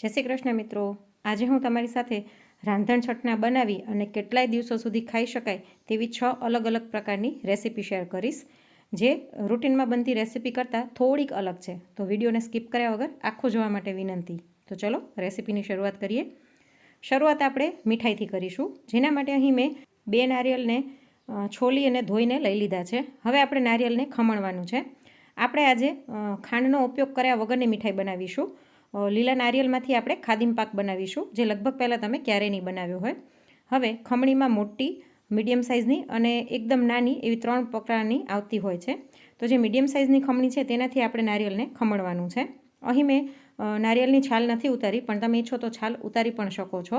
જય શ્રી કૃષ્ણ મિત્રો. આજે હું તમારી સાથે રાંધણ છટના બનાવી અને કેટલાય દિવસો સુધી ખાઈ શકાય તેવી છ અલગ અલગ પ્રકારની રેસીપી શેર કરીશ. જે રૂટીનમાં બનતી રેસીપી કરતાં થોડીક અલગ છે. તો વિડીયોને સ્કીપ કર્યા વગર આખો જોવા માટે વિનંતી. તો ચલો રેસીપીની શરૂઆત કરીએ. શરૂઆત આપણે મીઠાઈથી કરીશું. જેના માટે અહીં મેં બે નારિયેલને છોલી અને ધોઈને લઈ લીધા છે. હવે આપણે નારિયેલને ખમણવાનું છે. આપણે આજે ખાંડનો ઉપયોગ કર્યા વગરની મીઠાઈ બનાવીશું. લીલા નારિયેલમાંથી આપણે ખાદીમ પાક બનાવીશું, જે લગભગ પહેલાં તમે ક્યારેય નહીં બનાવ્યો હોય. હવે ખમણીમાં મોટી, મીડિયમ સાઇઝની અને એકદમ નાની એવી ત્રણ પ્રકારની આવતી હોય છે. તો જે મીડિયમ સાઇઝની ખમણી છે, તેનાથી આપણે નારિયેલને ખમણવાનું છે. અહીં મેં નારિયેલની છાલ નથી ઉતારી, પણ તમે ઈચ્છો તો છાલ ઉતારી પણ શકો છો.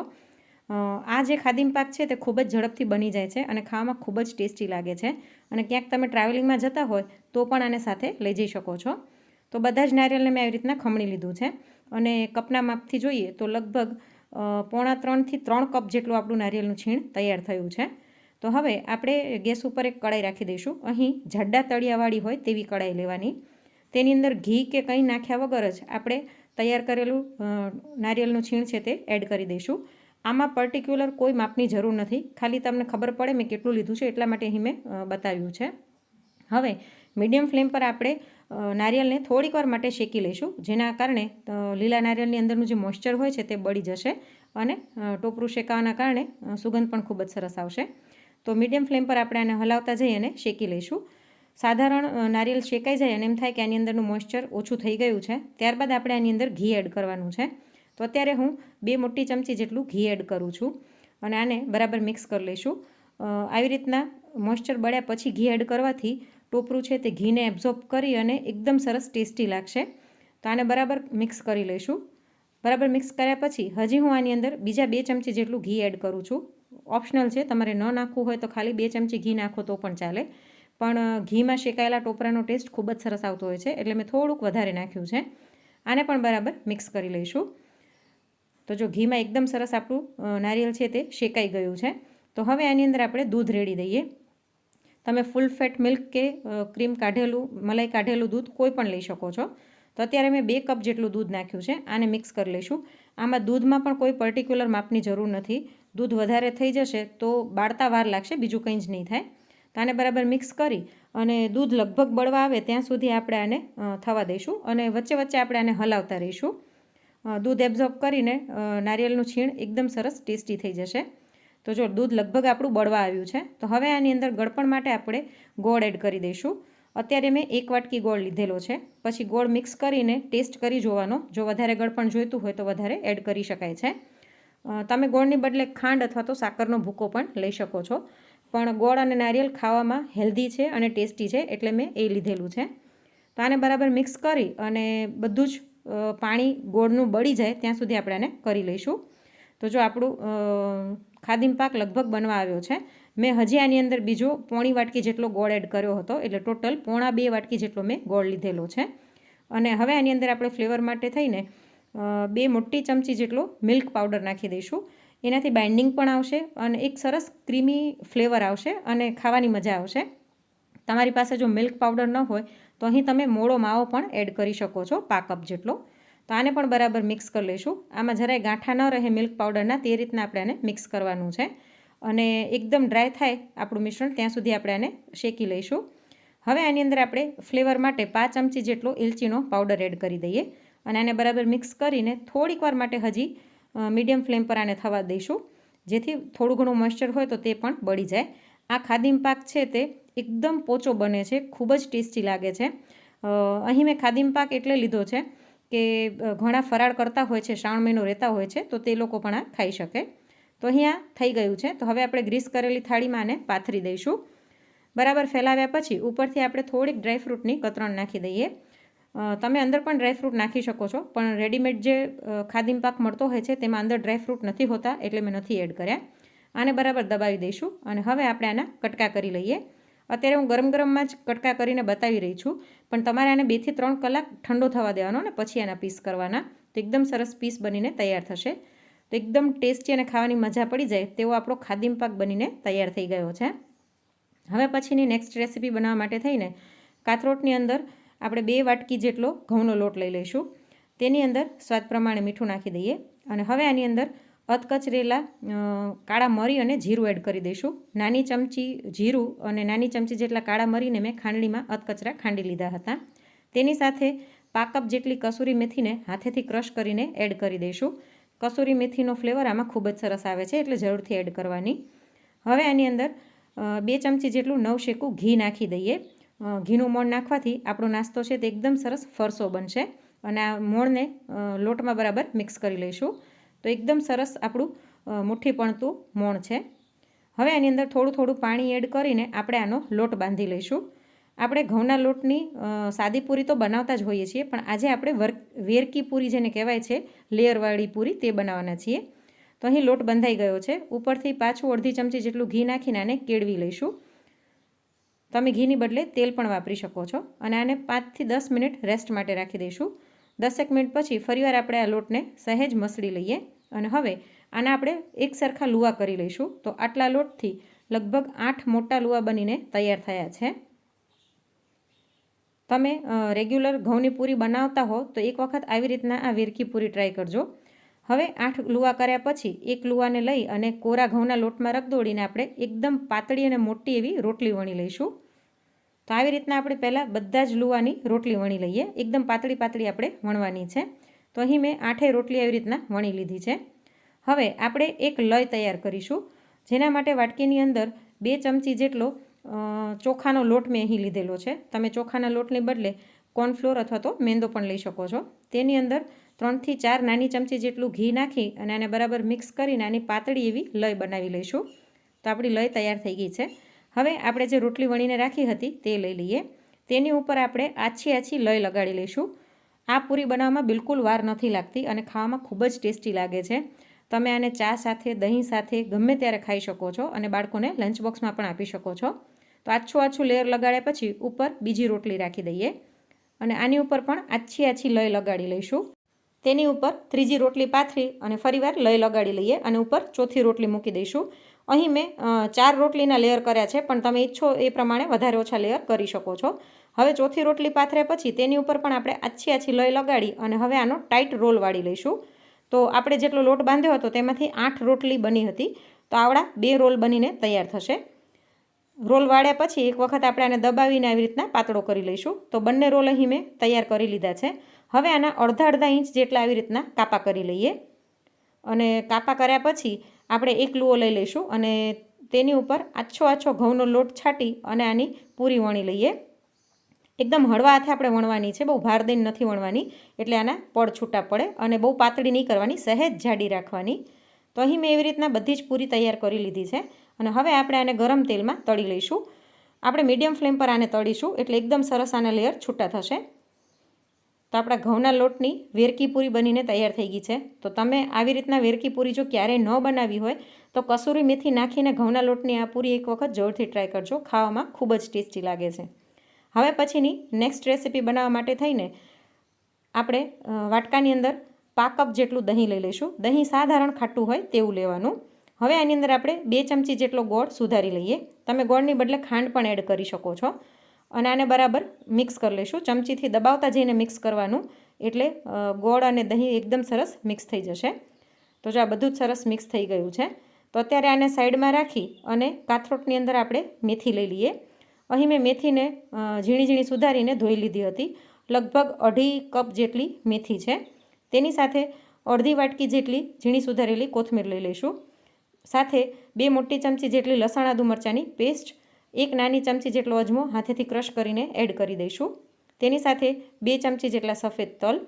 આ જે ખાદીમ પાક છે, તે ખૂબ જ ઝડપથી બની જાય છે અને ખાવામાં ખૂબ જ ટેસ્ટી લાગે છે. અને ક્યાંક તમે ટ્રાવેલિંગમાં જતા હોય, તો પણ આને સાથે લઈ જઈ શકો છો. તો બધા જ નારિયેલને મેં આવી રીતના ખમણી લીધું છે. અને કપના માપથી જોઈએ તો લગભગ પોણા ત્રણથી ત્રણ કપ જેટલું આપણું નારિયેળનું છીણ તૈયાર થયું છે. તો હવે આપણે ગેસ ઉપર એક કડાઈ રાખી દઈશું. અહીં જાડા તળિયાવાળી હોય તેવી કડાઈ લેવાની. તેની અંદર ઘી કે કંઈ નાખ્યા વગર જ આપણે તૈયાર કરેલું નારિયેલનું છીણ છે તે એડ કરી દઈશું. આમાં પર્ટિક્યુલર કોઈ માપની જરૂર નથી. ખાલી તમને ખબર પડે મેં કેટલું લીધું છે એટલા માટે અહીં મેં બતાવ્યું છે. હવે મીડિયમ ફ્લેમ પર આપણે નારિયેળને થોડીક વાર માટે શેકી લઈશું. જેના કારણે લીલા નારિયેળની અંદરનું જે મોઇશ્ચર હોય છે તે બળી જશે અને ટોપરું શેકાવાના કારણે સુગંધ પણ ખૂબ જ સરસ આવશે. તો મીડિયમ ફ્લેમ પર આપણે આને હલાવતા જઈ અને શેકી લઈશું. સાધારણ નારિયેલ શેકાઈ જાય અને એમ થાય કે આની અંદરનું મોઇશ્ચર ઓછું થઈ ગયું છે, ત્યારબાદ આપણે આની અંદર ઘી એડ કરવાનું છે. તો અત્યારે હું બે મોટી ચમચી જેટલું ઘી એડ કરું છું અને આને બરાબર મિક્સ કરી લઈશું. આવી રીતના મોઇશ્ચર બળ્યા પછી ઘી એડ કરવાથી ટોપરું છે તે ઘીને એબ્ઝોર્બ કરી અને એકદમ સરસ ટેસ્ટી લાગશે. તો આને બરાબર મિક્સ કરી લઈશું. બરાબર મિક્સ કર્યા પછી હજી હું આની અંદર બીજા બે ચમચી જેટલું ઘી એડ કરું છું. ઓપ્શનલ છે, તમારે ન નાખવું હોય તો ખાલી બે ચમચી ઘી નાખો તો પણ ચાલે. પણ ઘીમાં શેકાયેલા ટોપરાનો ટેસ્ટ ખૂબ જ સરસ આવતો હોય છે, એટલે મેં થોડુંક વધારે નાખ્યું છે. આને પણ બરાબર મિક્સ કરી લઈશું. તો જો ઘીમાં એકદમ સરસ આપણું નારિયેલ છે તે શેકાઈ ગયું છે. તો હવે આની અંદર આપણે દૂધ રેડી દઈએ. તમે ફૂલ ફેટ મિલ્ક કે ક્રીમ કાઢેલું, મલાઈ કાઢેલું દૂધ કોઈ પણ લઈ શકો છો. તો અત્યારે મેં બે કપ જેટલું દૂધ નાખ્યું છે, આને મિક્સ કરી લઈશું. આમાં દૂધમાં પણ કોઈ પર્ટિક્યુલર માપની જરૂર નથી. દૂધ વધારે થઈ જશે તો બાળતા વાર લાગશે, બીજું કંઈ જ નહીં થાય. તો આને બરાબર મિક્સ કરી અને દૂધ લગભગ બળવા આવે ત્યાં સુધી આપણે આને થવા દઈશું અને વચ્ચે વચ્ચે આપણે આને હલાવતા રહીશું. દૂધ એબ્ઝોર્બ કરીને નારિયેળનું છીણ એકદમ સરસ ટેસ્ટી થઈ જશે. તો જો દૂધ લગભગ આપણું બળવા આવ્યું છે, તો હવે આની અંદર ગળપણ માટે આપણે ગોળ એડ કરી દઈશું. અત્યારે મેં એક વાટકી ગોળ લીધેલો છે, પછી ગોળ મિક્સ કરીને ટેસ્ટ કરી જોવાનો. જો વધારે ગળપણ જોઈતું હોય તો વધારે એડ કરી શકાય છે. તમે ગોળની બદલે ખાંડ અથવા તો સાકરનો ભૂકો પણ લઈ શકો છો. પણ ગોળ અને નારિયેલ ખાવામાં હેલ્ધી છે અને ટેસ્ટી છે એટલે મેં એ લીધેલું છે. તો આને બરાબર મિક્સ કરી અને બધું જ પાણી ગોળનું બળી જાય ત્યાં સુધી આપણે આને કરી લઈશું. તો જો આપણું ખાદીમ પાક લગભગ બનવા આવ્યો છે. મેં હજી આની અંદર બીજો પોણી વાટકી જેટલો ગોળ એડ કર્યો હતો, એટલે ટોટલ પોણા બે વાટકી જેટલો મેં ગોળ લીધેલો છે. અને હવે આની અંદર આપણે ફ્લેવર માટે થઈને બે મોટી ચમચી જેટલો મિલ્ક પાવડર નાખી દઈશું. એનાથી બાઇન્ડિંગ પણ આવશે અને એક સરસ ક્રીમી ફ્લેવર આવશે અને ખાવાની મજા આવશે. તમારી પાસે જો મિલ્ક પાવડર ન હોય, તો અહીં તમે મોળો માવો પણ એડ કરી શકો છો પા કપ જેટલો. તો આને પણ બરાબર મિક્સ કરી લઈશું. આમાં જરાય ગાંઠા ન રહે મિલ્ક પાવડરના તે રીતના આપણે આને મિક્સ કરવાનું છે. અને એકદમ ડ્રાય થાય આપણું મિશ્રણ, ત્યાં સુધી આપણે આને શેકી લઈશું. હવે આની અંદર આપણે ફ્લેવર માટે પાંચ ચમચી જેટલો એલચીનો પાવડર એડ કરી દઈએ. અને આને બરાબર મિક્સ કરીને થોડીક વાર માટે હજી મીડિયમ ફ્લેમ પર આને થવા દઈશું. જેથી થોડું ઘણું મોઇશ્ચર હોય તો તે પણ બળી જાય. આ ખાદીમ પાક છે તે એકદમ પોચો બને છે, ખૂબ જ ટેસ્ટી લાગે છે. અહીં મેં ખાદીમ પાક એટલે લીધો છે. કે ઘણા ફરાળ કરતા હોય છે, શ્રાવણ મહિનો રહેતા હોય છે, તો તે લોકો પણ આ ખાઈ શકે. તો અહીંયા થઈ ગયું છે. તો હવે આપણે ગ્રીસ કરેલી થાળીમાં આને પાથરી દઈશું. બરાબર ફેલાવ્યા પછી ઉપરથી આપણે થોડીક ડ્રાયફ્રૂટની કતરણ નાખી દઈએ. તમે અંદર પણ ડ્રાયફ્રૂટ નાખી શકો છો, પણ રેડીમેડ જે ખાદીમ પાક મળતો હોય છે, તેમાં અંદર ડ્રાયફ્રૂટ નથી હોતા, એટલે મેં નથી એડ કર્યા. આને બરાબર દબાવી દઈશું અને હવે આપણે આના કટકા કરી લઈએ. અત્યારે હું ગરમ ગરમમાં જ કટકા કરીને બતાવી રહી છું, પણ તમારે આને બેથી ત્રણ કલાક ઠંડો થવા દેવાનો ને પછી આના પીસ કરવાના. તો એકદમ સરસ પીસ બનીને તૈયાર થશે. તો એકદમ ટેસ્ટી અને ખાવાની મજા પડી જાય તેવો આપણો ખાદીમ પાક બનીને તૈયાર થઈ ગયો છે. હવે પછીની નેક્સ્ટ રેસીપી બનાવવા માટે થઈને કાથરોટની અંદર આપણે બે વાટકી જેટલો ઘઉંનો લોટ લઈ લઈશું. તેની અંદર સ્વાદ પ્રમાણે મીઠું નાખી દઈએ અને હવે આની અંદર અધકચરેલા કાળા મરી અને જીરું એડ કરી દઈશું. નાની ચમચી જીરું અને નાની ચમચી જેટલા કાળા મરીને મેં ખાંડણીમાં અધકચરા ખાંડી લીધા હતા. તેની સાથે પાક કપ જેટલી કસૂરી મેથીને હાથેથી ક્રશ કરીને એડ કરી દઈશું. કસૂરી મેથીનો ફ્લેવર આમાં ખૂબ જ સરસ આવે છે, એટલે જરૂરથી એડ કરવાની. હવે આની અંદર બે ચમચી જેટલું નવશેકું ઘી નાખી દઈએ. ઘીનું મોણ નાખવાથી આપણો નાસ્તો છે તે એકદમ સરસ ફરસો બનશે અને આ મોણને લોટમાં બરાબર મિક્સ કરી લઈશું. તો એકદમ સરસ આપણું મુઠ્ઠી પણતું મોણ છે. હવે આની અંદર થોડું થોડું પાણી એડ કરીને આપણે આનો લોટ બાંધી લઈશું. આપણે ઘઉંના લોટની સાદી પૂરી તો બનાવતા જ હોઈએ છીએ, પણ આજે આપણે વર્ક વેરકી પૂરી જેને કહેવાય છે, લેયરવાળી પૂરી તે બનાવવાના છીએ. તો અહીં લોટ બંધાઈ ગયો છે. ઉપરથી પાછું અડધી ચમચી જેટલું ઘી નાખીને આને કેળવી લઈશું. તમે ઘીની બદલે તેલ પણ વાપરી શકો છો. અને આને પાંચથી દસ મિનિટ રેસ્ટ માટે રાખી દઈશું. દસેક મિનિટ પછી ફરીવાર આપણે આ લોટને સહેજ મસળી લઈએ અને હવે આના આપણે એક સરખા લુવા કરી લઈશું. તો આટલા લોટથી લગભગ આઠ મોટા લુવા બનીને તૈયાર થયા છે. તમે રેગ્યુલર ઘઉંની પૂરી બનાવતા હો તો એક વખત આવી રીતના આ વિરકી પૂરી ટ્રાય કરજો. હવે આઠ લુવા કર્યા પછી એક લુવાને લઈ અને કોરા ઘઉંના લોટમાં રગદોડીને આપણે એકદમ પાતળી અને મોટી એવી રોટલી વણી લઈશું. તો આવી રીતના આપણે પહેલાં બધા જ લુવાની રોટલી વણી લઈએ. એકદમ પાતળી પાતળી આપણે વણવાની છે. તો અહીં મેં આઠે રોટલી આવી રીતના વણી લીધી છે. હવે આપણે એક લય તૈયાર કરીશું. જેના માટે વાટકીની અંદર બે ચમચી જેટલો ચોખાનો લોટ મેં અહીં લીધેલો છે. તમે ચોખાના લોટને બદલે કોર્નફ્લોર અથવા તો મેંદો પણ લઈ શકો છો. તેની અંદર ત્રણથી ચાર નાની ચમચી જેટલું ઘી નાખી અને આને બરાબર મિક્સ કરીને આની પાતળી એવી લય બનાવી લઈશું. તો આપણી લય તૈયાર થઈ ગઈ છે. હવે આપણે જે રોટલી વણીને રાખી હતી તે લઈ લઈએ. તેની ઉપર આપણે આછી આછી લય લગાડી લઈશું. આ પૂરી બનાવવામાં બિલકુલ વાર નથી લાગતી અને ખાવામાં ખૂબ જ ટેસ્ટી લાગે છે. તમે આને ચા સાથે, દહીં સાથે ગમે ત્યારે ખાઈ શકો છો અને બાળકોને લંચ બોક્સમાં પણ આપી શકો છો. તો આછું આછું લેયર લગાડ્યા પછી ઉપર બીજી રોટલી રાખી દઈએ અને આની ઉપર પણ આછી આછી લય લગાડી લઈશું. તેની ઉપર ત્રીજી રોટલી પાથરી અને ફરીવાર લય લગાડી લઈએ અને ઉપર ચોથી રોટલી મૂકી દઈશું. અહીં મેં ચાર રોટલીના લેયર કર્યા છે, પણ તમે ઈચ્છો એ પ્રમાણે વધારે ઓછા લેયર કરી શકો છો. હવે ચોથી રોટલી પાથર્યા પછી તેની ઉપર પણ આપણે આછી આછી લય લગાડી અને હવે આનો ટાઈટ રોલ વાળી લઈશું. તો આપણે જેટલો લોટ બાંધ્યો હતો તેમાંથી આઠ રોટલી બની હતી. તો આવડા બે રોલ બનીને તૈયાર થશે. રોલ વાળ્યા પછી એક વખત આપણે આને દબાવીને આવી રીતના પાતળો કરી લઈશું. તો બંને રોલ અહીં મેં તૈયાર કરી લીધા છે. હવે આના અડધા અડધા ઇંચ જેટલા આવી રીતના કાપા કરી લઈએ. અને કાપા કર્યા પછી આપણે એક લુઓ લઈ લઈશું અને તેની ઉપર આછો આછો ઘઉંનો લોટ છાંટી અને આની પૂરી વણી લઈએ. એકદમ હળવા હાથે આપણે વણવાની છે, બહુ ભાર દઈને નથી વણવાની, એટલે આના પડ છૂટા પડે અને બહુ પાતળી નહીં કરવાની, સહેજ જાડી રાખવાની. તો અહીં મેં એવી રીતના બધી જ પૂરી તૈયાર કરી લીધી છે અને હવે આપણે આને ગરમ તેલમાં તળી લઈશું. આપણે મીડિયમ ફ્લેમ પર આને તળીશું, એટલે એકદમ સરસ આના લેયર છૂટા થશે. તો આપણા ઘઉંના લોટની વેરકી પૂરી બનીને તૈયાર થઈ ગઈ છે. તો તમે આવી રીતના વેરકી પૂરી જો ક્યારેય ન બનાવી હોય, તો કસૂરી મેથી નાખીને ઘઉંના લોટની આ પૂરી એક વખત જોરથી ટ્રાય કરજો. ખાવામાં ખૂબ જ ટેસ્ટી લાગે છે. હવે પછીની નેક્સ્ટ રેસીપી બનાવવા માટે થઈને આપણે વાટકાની અંદર પા કપ જેટલું દહીં લઈ લઈશું. દહીં સાધારણ ખાટું હોય તેવું લેવાનું. હવે આની અંદર આપણે બે ચમચી જેટલો ગોળ સુધારી લઈએ. તમે ગોળની બદલે ખાંડ પણ એડ કરી શકો છો. અને આને બરાબર મિક્સ કરી લઈશું ચમચીથી દબાવતા જઈને મિક્સ કરવાનું. એટલે ગોળ અને દહીં એકદમ સરસ મિક્સ થઈ જશે. તો જો આ બધું જ સરસ મિક્સ થઈ ગયું છે. તો અત્યારે આને સાઈડમાં રાખી અને કાથરોટની અંદર આપણે મેથી લઈ લઈએ. અહીં મેં મેથીને ઝીણી ઝીણી સુધારીને ધોઈ લીધી હતી. લગભગ અઢી કપ જેટલી મેથી છે. તેની સાથે અડધી વાટકી જેટલી ઝીણી સુધારેલી કોથમીર લઈ લઈશું. સાથે બે મોટી ચમચી જેટલી લસણ આદુ મરચાંની પેસ્ટ એક નાની ચમચી જેટલો અજમો હાથેથી ક્રશ કરીને એડ કરી દઈશું. તેની સાથે બે ચમચી જેટલા સફેદ તલ,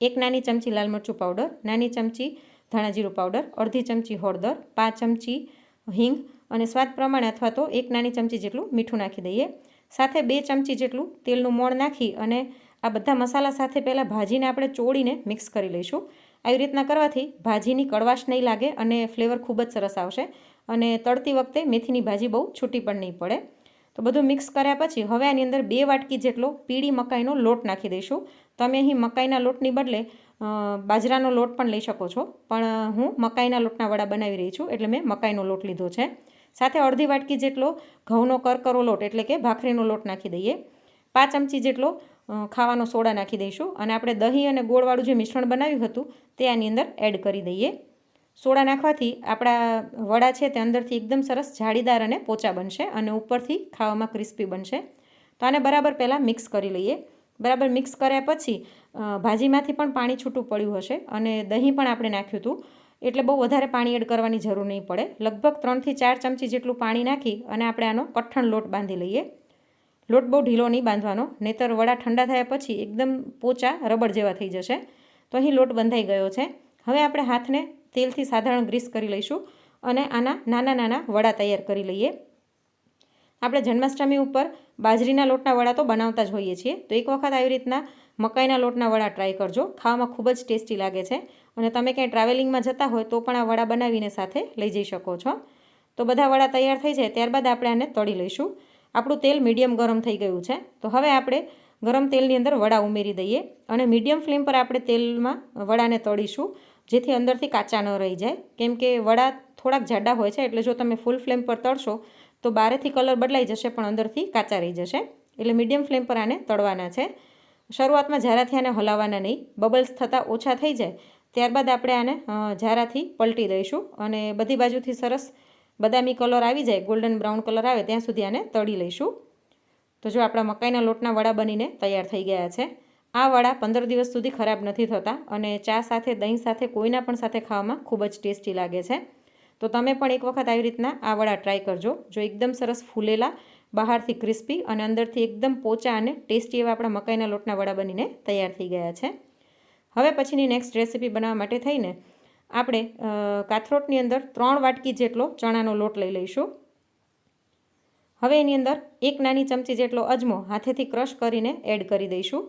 એક નાની ચમચી લાલ મરચું પાવડર, નાની ચમચી ધાણા જીરું પાવડર, અડધી ચમચી હળદર, પાંચ ચમચી હિંગ અને સ્વાદ પ્રમાણે અથવા તો એક નાની ચમચી જેટલું મીઠું નાખી દઈએ. સાથે બે ચમચી જેટલું તેલનું મોણ નાખી અને આ બધા મસાલા સાથે પહેલાં ભાજીને આપણે ચોળીને મિક્સ કરી લઈશું. આવી રીતના કરવાથી ભાજીની કડવાશ નહીં લાગે અને ફ્લેવર ખૂબ જ સરસ આવશે. અને તળતી વખતે મેથીની ભાજી બહુ છૂટી પણ નહીં પડે. તો બધું મિક્સ કર્યા પછી હવે આની અંદર બે વાટકી જેટલો પીળી મકાઈનો લોટ નાખી દઈશું. તમે અહીં મકાઈના લોટની બદલે બાજરાનો લોટ પણ લઈ શકો છો. પણ હું મકાઈના લોટના વડા બનાવી રહી છું એટલે મેં મકાઈનો લોટ લીધો છે. સાથે અડધી વાટકી જેટલો ઘઉંનો કરકરો લોટ એટલે કે ભાખરીનો લોટ નાખી દઈએ. પાંચ ચમચી જેટલો ખાવાનો સોડા નાખી દઈશું. અને આપણે દહીં અને ગોળવાળું જે મિશ્રણ બનાવ્યું હતું તે આની અંદર એડ કરી દઈએ. સોડા નાખવાથી આપણા વડા છે તે અંદરથી એકદમ સરસ જાળીદાર અને પોચા બનશે અને ઉપરથી ખાવામાં ક્રિસ્પી બનશે. તો આને બરાબર પહેલાં મિક્સ કરી લઈએ. બરાબર મિક્સ કર્યા પછી ભાજીમાંથી પણ પાણી છૂટું પડ્યું હશે અને દહીં પણ આપણે નાખ્યું હતું. એટલે બહુ વધારે પાણી એડ કરવાની જરૂર નહીં પડે. લગભગ ત્રણથી ચાર ચમચી જેટલું પાણી નાખી અને આપણે આનો કઠણ લોટ બાંધી લઈએ. લોટ બહુ ઢીલો નહીં બાંધવાનો, નહીતર વડા ઠંડા થયા પછી એકદમ પોચા રબડ જેવા થઈ જશે. તો અહીં લોટ બંધાઈ ગયો છે. હવે આપણે હાથને તેલથી સાધારણ ગ્રીસ કરી લઈશું અને આના નાના નાના વડા તૈયાર કરી લઈએ. આપણે જન્માષ્ટમી ઉપર બાજરીના લોટના વડા તો બનાવતા જ હોઈએ છીએ. તો એક વખત આવી રીતના મકાઈના લોટના વડા ટ્રાય કરજો. ખાવામાં ખૂબ જ ટેસ્ટી લાગે છે. અને તમે ક્યાંય ટ્રાવેલિંગમાં જતા હોય તો પણ આ વડા બનાવીને સાથે લઈ જઈ શકો છો. તો બધા વડા તૈયાર થઈ જાય ત્યારબાદ આપણે આને તળી લઈશું. આપણું તેલ મીડિયમ ગરમ થઈ ગયું છે. તો હવે આપણે ગરમ તેલની અંદર વડા ઉમેરી દઈએ અને મીડિયમ ફ્લેમ પર આપણે તેલમાં વડાને તળીશું. જેથી અંદરથી કાચા ન રહી જાય. કેમ કે વડા થોડાક જાડા હોય છે, એટલે જો તમે ફૂલ ફ્લેમ પર તળશો, તો બારેથી કલર બદલાઈ જશે, પણ અંદરથી કાચા રહી જશે. એટલે મીડિયમ ફ્લેમ પર આને તળવાના છે. શરૂઆતમાં ઝારાથી આને હલાવવાના નહીં. બબલ્સ થતાં ઓછા થઈ જાય. ત્યારબાદ આપણે આને ઝારાથી પલટી દઈશું અને બધી બાજુથી સરસ બદામી કલર આવી જાય ગોલ્ડન બ્રાઉન કલર આવે, ત્યાં સુધી આને તળી લઈશું. તો જો આપણા મકાઈના લોટના વડા બનીને તૈયાર થઈ ગયા છે. આ વડા પંદર દિવસ સુધી ખરાબ નથી થતા અને ચા સાથે, દહીં સાથે, કોઈના પણ સાથે ખાવામાં ખૂબ જ ટેસ્ટી લાગે છે. તો તમે પણ એક વખત આવી રીતના આ વડા ટ્રાય કરજો, જો એકદમ સરસ ફૂલેલા, બહારથી ક્રિસ્પી અને અંદરથી એકદમ પોચા અને ટેસ્ટી એવા આપણા મકાઈના લોટના વડા બનીને તૈયાર થઈ ગયા છે. હવે પછીની નેક્સ્ટ રેસીપી બનાવવા માટે થઈને આપણે કાથરોટની અંદર ત્રણ વાટકી જેટલો ચણાનો લોટ લઈ લઈશું. હવે એની અંદર એક નાની ચમચી જેટલો અજમો હાથેથી ક્રશ કરીને એડ કરી દઈશું.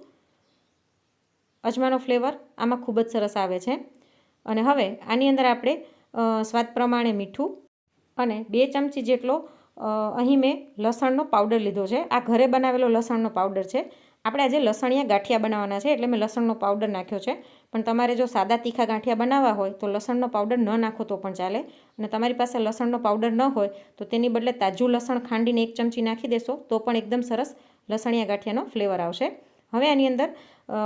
અજમાનો ફ્લેવર આમાં ખૂબ જ સરસ આવે છે. અને હવે આની અંદર આપણે સ્વાદ પ્રમાણે મીઠું અને બે ચમચી જેટલો અહીં મેં લસણનો પાવડર લીધો છે. આ ઘરે બનાવેલો લસણનો પાવડર છે. આપણે આજે લસણિયા ગાંઠિયા બનાવવાના છે એટલે મેં લસણનો પાવડર નાખ્યો છે. પણ તમારે જો સાદા તીખા ગાંઠિયા બનાવવા હોય તો લસણનો પાવડર ન નાખો તો પણ ચાલે. અને તમારી પાસે લસણનો પાવડર ન હોય તો તેની બદલે તાજું લસણ ખાંડીને એક ચમચી નાખી દેશો તો પણ એકદમ સરસ લસણિયા ગાંઠિયાનો ફ્લેવર આવશે. હવે આની અંદર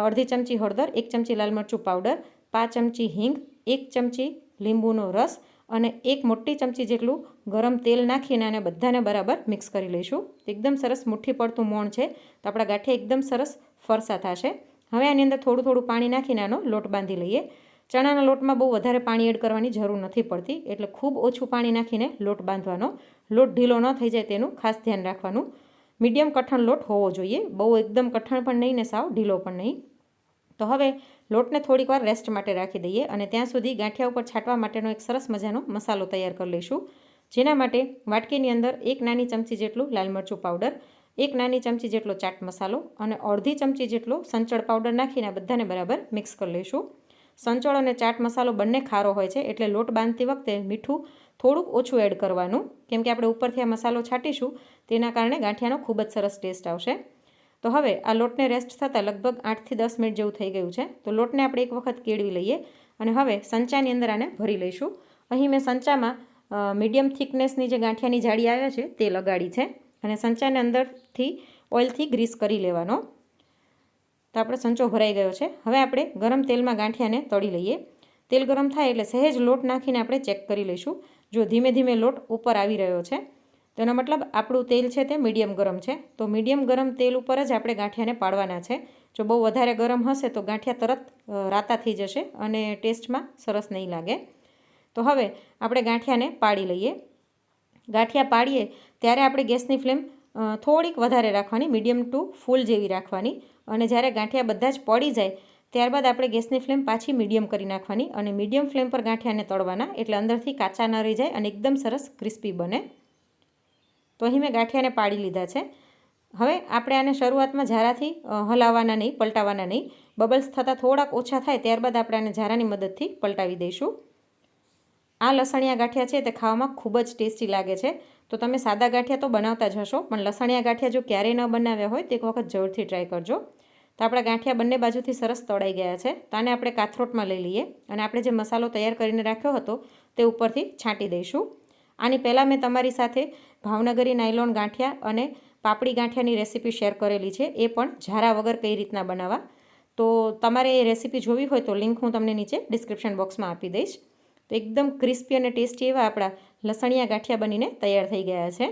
અડધી ચમચી હળદર, એક ચમચી લાલ મરચું પાવડર, પાંચ ચમચી હિંગ, એક ચમચી લીંબુનો રસ અને એક મોટી ચમચી જેટલું ગરમ તેલ નાખીને આને બધાને બરાબર મિક્સ કરી લઈશું. એકદમ સરસ મુઠ્ઠી પડતું મોણ છે, તો આપણા ગાંઠિયા એકદમ સરસ ફરસા થશે. હવે આની અંદર થોડું થોડું પાણી નાખીને આનો લોટ બાંધી લઈએ. ચણાના લોટમાં બહુ વધારે પાણી એડ કરવાની જરૂર નથી પડતી, એટલે ખૂબ ઓછું પાણી નાખીને લોટ બાંધવાનો. લોટ ઢીલો ન થઈ જાય તેનું ખાસ ધ્યાન રાખવાનું. મીડિયમ કઠણ લોટ હોવો જોઈએ. બહુ એકદમ કઠણ પણ નહીં ને સાવ ઢીલો પણ નહીં. તો હવે લોટને થોડીક વાર રેસ્ટ માટે રાખી દઈએ અને ત્યાં સુધી ગાંઠિયા ઉપર છાંટવા માટેનો એક સરસ મજાનો મસાલો તૈયાર કરી લઈશું. જેના માટે વાટકીની અંદર એક નાની ચમચી જેટલું લાલ મરચું પાવડર એક નાની ચમચી જેટલો ચાટ મસાલો અને અડધી ચમચી જેટલો સંચળ પાવડર નાખીને બધાને બરાબર મિક્સ કરી લઈશું. સંચળ અને ચાટ મસાલો બંને ખારો હોય છે એટલે લોટ બાંધતી વખતે મીઠું થોડુંક ઓછું એડ કરવાનું. કેમ કે આપણે ઉપરથી આ મસાલો છાંટીશું, તેના કારણે ગાંઠિયાનો ખૂબ જ સરસ ટેસ્ટ આવશે. તો હવે આ લોટને રેસ્ટ થતાં લગભગ આઠથી દસ મિનિટ જેવું થઈ ગયું છે. તો લોટને આપણે એક વખત કેળવી લઈએ અને હવે સંચાની અંદર આને ભરી લઈશું. અહીં મેં સંચામાં મીડિયમ થિકનેસની જે ગાંઠિયાની જાળી આવે છે તે લગાડી છે અને સંચાને અંદરથી ઓઇલથી ગ્રીસ કરી લેવાનો. તો આપણે સંચો ભરાઈ ગયો છે. હવે આપણે ગરમ તેલમાં ગાંઠિયાને તળી લઈએ. તેલ ગરમ થાય એટલે સહેજ લોટ નાખીને આપણે ચેક કરી લઈશું. જો ધીમે ધીમે લોટ ઉપર આવી રહ્યો છે તેનો મતલબ આપણું તેલ છે તે મીડિયમ ગરમ છે. તો મીડિયમ ગરમ તેલ ઉપર જ આપણે ગાંઠિયાને પાડવાના છે. જો બહુ વધારે ગરમ હશે તો ગાંઠિયા તરત રાતા થઈ જશે અને ટેસ્ટમાં સરસ નહીં લાગે. તો હવે આપણે ગાંઠિયાને પાડી લઈએ. ગાંઠિયા પાડીએ ત્યારે આપણે ગેસની ફ્લેમ થોડીક વધારે રાખવાની, મીડિયમ ટુ ફૂલ જેવી રાખવાની. અને જ્યારે ગાંઠિયા બધા જ પડી જાય, ત્યારબાદ આપણે ગેસની ફ્લેમ પાછી મીડિયમ કરી નાખવાની અને મીડિયમ ફ્લેમ પર ગાંઠિયાને તળવાના એટલે અંદરથી કાચા ન રહી જાય અને એકદમ સરસ ક્રિસ્પી બને. તો અહીં મેં ગાંઠિયાને પાડી લીધા છે. હવે આપણે આને શરૂઆતમાં ઝારાથી હલાવવાના નહીં પલટાવવાના નહીં. બબલ્સ થતાં થોડાક ઓછા થાય ત્યારબાદ આપણે આને ઝારાની મદદથી પલટાવી દઈશું. આ લસણિયા ગાંઠિયા છે તે ખાવામાં ખૂબ જ ટેસ્ટી લાગે છે. તો તમે સાદા ગાંઠિયા તો બનાવતા જ હશો, પણ લસણિયા ગાંઠિયા જો ક્યારેય ન બનાવ્યા હોય તો એક વખત જરૂરથી ટ્રાય કરજો. તો આપણા ગાંઠિયા બંને બાજુથી સરસ તળાઈ ગયા છે. તો આને આપણે કાથરોટમાં લઈ લઈએ અને આપણે જે મસાલો તૈયાર કરીને રાખ્યો હતો તે ઉપરથી છાંટી દઈશું. આની પહેલાં મેં તમારી સાથે ભાવનગરી નાયલોન ગાંઠિયા અને પાપડી ગાંઠિયાની રેસીપી શેર કરેલી છે, એ પણ ઝારા વગર કઈ રીતના બનાવવા. તો તમારે એ રેસીપી જોવી હોય તો લિંક હું તમને નીચે ડિસ્ક્રિપ્શન બોક્સમાં આપી દઈશ. તો એકદમ ક્રિસ્પી અને ટેસ્ટી એવા આપણા લસણિયા ગાંઠિયા બનીને તૈયાર થઈ ગયા છે.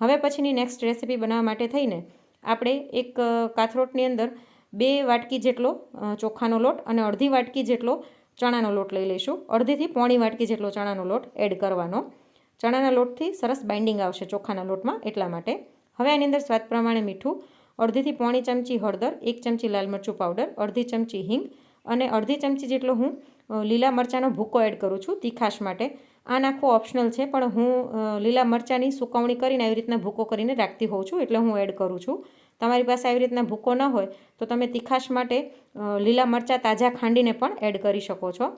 હવે પછીની નેક્સ્ટ રેસીપી બનાવવા માટે થઈને આપણે એક કાથરોટની અંદર બે વાટકી જેટલો ચોખાનો લોટ અને અડધી વાટકી જેટલો ચણાનો લોટ લઈ લઈશું. અડધીથી પોણી વાટકી જેટલો ચણાનો લોટ એડ કરવાનો. ચણાના લોટથી સરસ બાઇન્ડિંગ આવશે ચોખાના લોટમાં એટલા માટે. હવે આની અંદર સ્વાદ પ્રમાણે મીઠું, અડધીથી પોણી ચમચી હળદર, એક ચમચી લાલ મરચું પાવડર અડધી ચમચી હિંગ અને અડધી ચમચી જેટલો હું લીલા મરચાંનો ભૂકો એડ કરું છું તીખાશ માટે. આ નાખવું ઓપ્શનલ છે, પણ હું લીલા મરચાંની સુકવણી કરીને આવી રીતના ભૂકો કરીને રાખતી હોઉં છું એટલે હું એડ કરું છું. તમારી પાસે આવી રીતના ભૂકો ન હોય તો તમે તીખાશ માટે લીલા મરચાં તાજા ખાંડીને પણ એડ કરી શકો છો.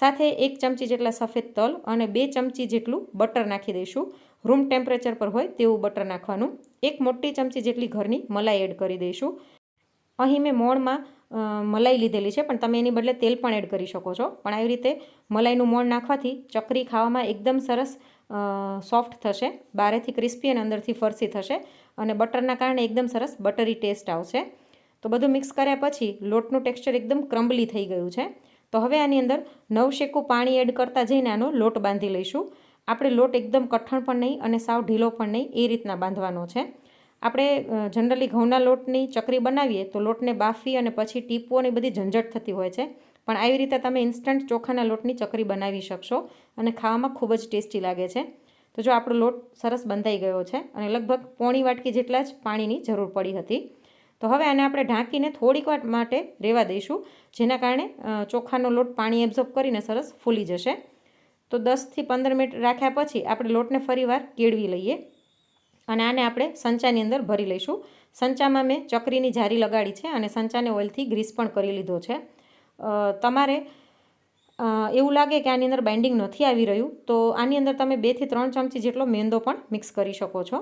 સાથે એક ચમચી જેટલા સફેદ તલ અને બે ચમચી જેટલું બટર નાખી દઈશું. રૂમ ટેમ્પરેચર પર હોય તેવું બટર નાખવાનું. એક મોટી ચમચી જેટલી ઘરની મલાઈ એડ કરી દઈશું. અહીં મેં મોણમાં મલાઈ લીધેલી છે, પણ તમે એની બદલે તેલ પણ એડ કરી શકો છો. પણ આવી રીતે મલાઈનું મોણ નાખવાથી ચકરી ખાવામાં એકદમ સરસ સોફ્ટ થશે, બારેથી ક્રિસ્પી અને અંદરથી ફરસી થશે અને બટરના કારણે એકદમ સરસ બટરી ટેસ્ટ આવશે. તો બધું મિક્સ કર્યા પછી લોટનું ટેક્સચર એકદમ ક્રમ્બલી થઈ ગયું છે. તો હવે આની અંદર નવ શેકું પાણી એડ કરતાં જઈને આનો લોટ બાંધી લઈશું. આપણે લોટ એકદમ કઠણ પણ નહીં અને સાવ ઢીલો પણ નહીં, એ રીતના બાંધવાનો છે. આપણે જનરલી ઘઉંના લોટની ચકરી બનાવીએ તો લોટને બાફી અને પછી ટીપોની બધી ઝંઝટ થતી હોય છે. પણ આવી રીતે તમે ઇન્સ્ટન્ટ ચોખાના લોટની ચકરી બનાવી શકશો અને ખાવામાં ખૂબ જ ટેસ્ટી લાગે છે. તો જો આપણો લોટ સરસ બંધાઈ ગયો છે અને લગભગ પોણી વાટકી જેટલા જ પાણીની જરૂર પડી હતી. તો હવે આને આપણે ઢાંકીને થોડીક વાર માટે રહેવા દઈશું, જેના કારણે ચોખાનો લોટ પાણી એબ્ઝોર્બ કરીને સરસ ફૂલી જશે. તો દસથી પંદર મિનિટ રાખ્યા પછી આપણે લોટને ફરીવાર કેળવી લઈએ. અને આને આપણે સંચાની અંદર ભરી લઈશું. સંચામાં મેં ચકરીની જારી લગાડી છે અને સંચાને ઓઇલથી ગ્રીસ પણ કરી લીધો છે. તમારે એવું લાગે કે આની અંદર બાઇન્ડિંગ નથી આવી રહ્યું, તો આની અંદર તમે બેથી ત્રણ ચમચી જેટલો મેંદો પણ મિક્સ કરી શકો છો.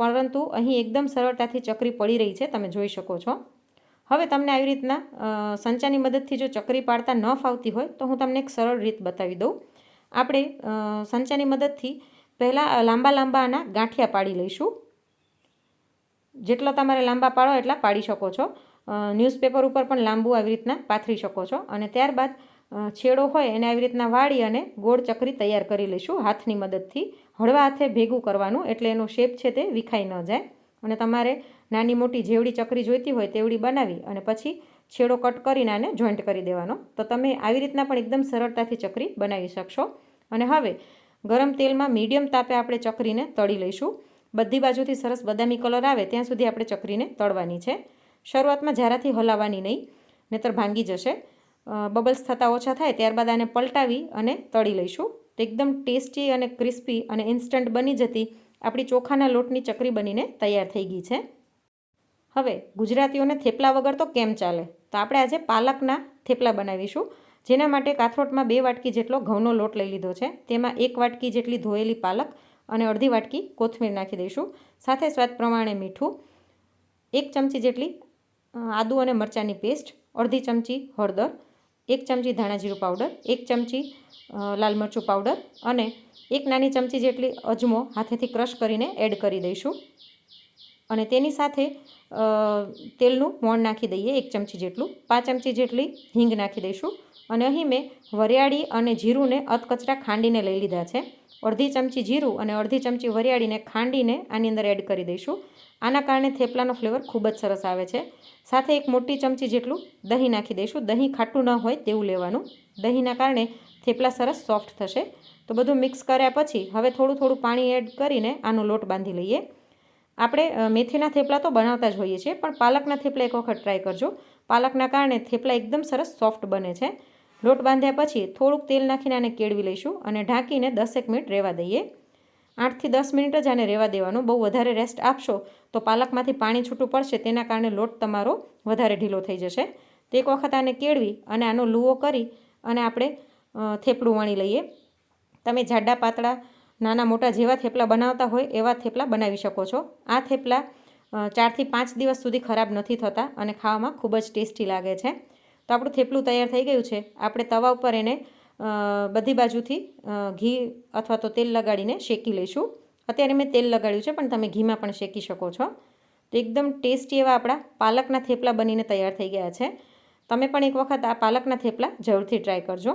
પરંતુ અહીં એકદમ સરળતાથી ચકરી પડી રહી છે, તમે જોઈ શકો છો. હવે તમને આવી રીતના સંચાની મદદથી જો ચકરી પાડતા ન ફાવતી હોય, તો હું તમને એક સરળ રીત બતાવી દઉં. આપણે સંચાની મદદથી પહેલાં લાંબા લાંબા આના ગાંઠિયા પાડી લઈશું. જેટલા તમારે લાંબા પાડો એટલા પાડી શકો છો. ન્યૂઝપેપર ઉપર પણ લાંબુ આવી રીતના પાથરી શકો છો. અને ત્યારબાદ છેડો હોય એને આવી રીતના વાળી અને ગોળ ચકરી તૈયાર કરી લઈશું હાથની મદદથી. હળવા હાથે ભેગું કરવાનું એટલે એનો શેપ છે તે વિખાઈ ન જાય. અને તમારે નાની મોટી જેવડી ચકરી જોઈતી હોય તેવડી બનાવી અને પછી છેડો કટ કરીને આને જોઈન્ટ કરી દેવાનો. તો તમે આવી રીતના પણ એકદમ સરળતાથી ચકરી બનાવી શકશો. અને હવે ગરમ તેલમાં મીડિયમ તાપે આપણે ચકરીને તળી લઈશું. બધી બાજુથી સરસ બદામી કલર આવે ત્યાં સુધી આપણે ચકરીને તળવાની છે. શરૂઆતમાં જરાથી હલાવવાની નહીં, નહીતર ભાંગી જશે. બબલ્સ થતાં ઓછા થાય ત્યારબાદ આને પલટાવી અને તળી લઈશું. તો એકદમ ટેસ્ટી અને ક્રિસ્પી અને ઇન્સ્ટન્ટ બની જતી આપણી ચોખાના લોટની ચકરી બનીને તૈયાર થઈ ગઈ છે. હવે ગુજરાતીઓને થેપલા વગર તો કેમ ચાલે? તો આપણે આજે પાલકના થેપલા બનાવીશું. જેના માટે કાથરોટમાં બે વાટકી જેટલો ઘઉંનો લોટ લઈ લીધો છે. તેમાં એક વાટકી જેટલી ધોયેલી પાલક અને અડધી વાટકી કોથમીર નાખી દઈશું. સાથે સ્વાદ પ્રમાણે મીઠું, એક ચમચી જેટલી આદુ અને મરચાંની પેસ્ટ, અડધી ચમચી હળદર, એક ચમચી ધાણા જીરું પાવડર, એક ચમચી લાલ મરચું પાવડર અને એક નાની ચમચી જેટલી અજમો હાથેથી ક્રશ કરીને એડ કરી દઈશું. અને તેની સાથે તેલનું મોણ નાખી દઈએ એક ચમચી જેટલું. પાંચ ચમચી જેટલી હિંગ નાખી દઈશું. અને અહીં મેં વરિયાળી અને જીરુંને અધકચરા ખાંડીને લઈ લીધા છે. અડધી ચમચી જીરું અને અડધી ચમચી વરિયાળીને ખાંડીને આની અંદર એડ કરી દઈશું. આના કારણે થેપલાનો ફ્લેવર ખૂબ જ સરસ આવે છે. સાથે એક મોટી ચમચી જેટલું દહીં નાખી દઈશું. દહીં ખાટું ન હોય તેવું લેવાનું. દહીંના કારણે થેપલા સરસ સોફ્ટ થશે. તો બધું મિક્સ કર્યા પછી હવે થોડું થોડું પાણી એડ કરીને આનો લોટ બાંધી લઈએ. આપણે મેથીના થેપલા તો બનાવતા જ હોઈએ છીએ, પણ પાલકના થેપલા એક વખત ટ્રાય કરજો. પાલકના કારણે થેપલા એકદમ સરસ સોફ્ટ બને છે. લોટ બાંધ્યા પછી થોડુંક તેલ નાખીને આને કેળવી લઈશું અને ઢાંકીને દસેક મિનિટ રહેવા દઈએ. આઠથી દસ મિનિટ જ આને રહેવા દેવાનું. બહુ વધારે રેસ્ટ આપશો તો પાલકમાંથી પાણી છૂટું પડશે, તેના કારણે લોટ તમારો વધારે ઢીલો થઈ જશે. તો એક વખત આને કેળવી અને આનો લૂવો કરી અને આપણે થેપલું વણી લઈએ. તમે જાડા પાતળા, નાના મોટા જેવા થેપલા બનાવતા હોય એવા થેપલા બનાવી શકો છો. આ થેપલા ચારથી પાંચ દિવસ સુધી ખરાબ નથી થતા અને ખાવામાં ખૂબ જ ટેસ્ટી લાગે છે. તો આપણું થેપલું તૈયાર થઈ ગયું છે. આપણે તવા ઉપર એને બધી બાજુથી ઘી અથવા તો તેલ લગાડીને શેકી લઈશું. અત્યારે મેં તેલ લગાડ્યું છે, પણ તમે ઘીમાં પણ શેકી શકો છો. તો એકદમ ટેસ્ટી એવા આપણા પાલકના થેપલા બનીને તૈયાર થઈ ગયા છે. તમે પણ એક વખત આ પાલકના થેપલા જરૂરથી ટ્રાય કરજો.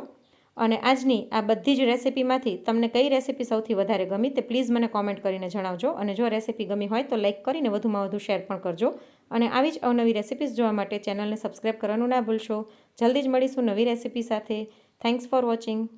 અને આજની આ બધી જ રેસિપીમાંથી તમને કઈ રેસિપી સૌથી વધારે ગમી તે પ્લીઝ મને કોમેન્ટ કરીને જણાવજો અને જો રેસીપી ગમી હોય તો લાઇક કરીને વધુમાં વધુ શેર પણ કરજો. અને આવી જ અવનવી રેસિપીઝ જોવા માટે ચેનલને સબસ્ક્રાઈબ કરવાનું ના ભૂલશો. જલ્દી જ મળીશું નવી રેસીપી સાથે. Thanks for watching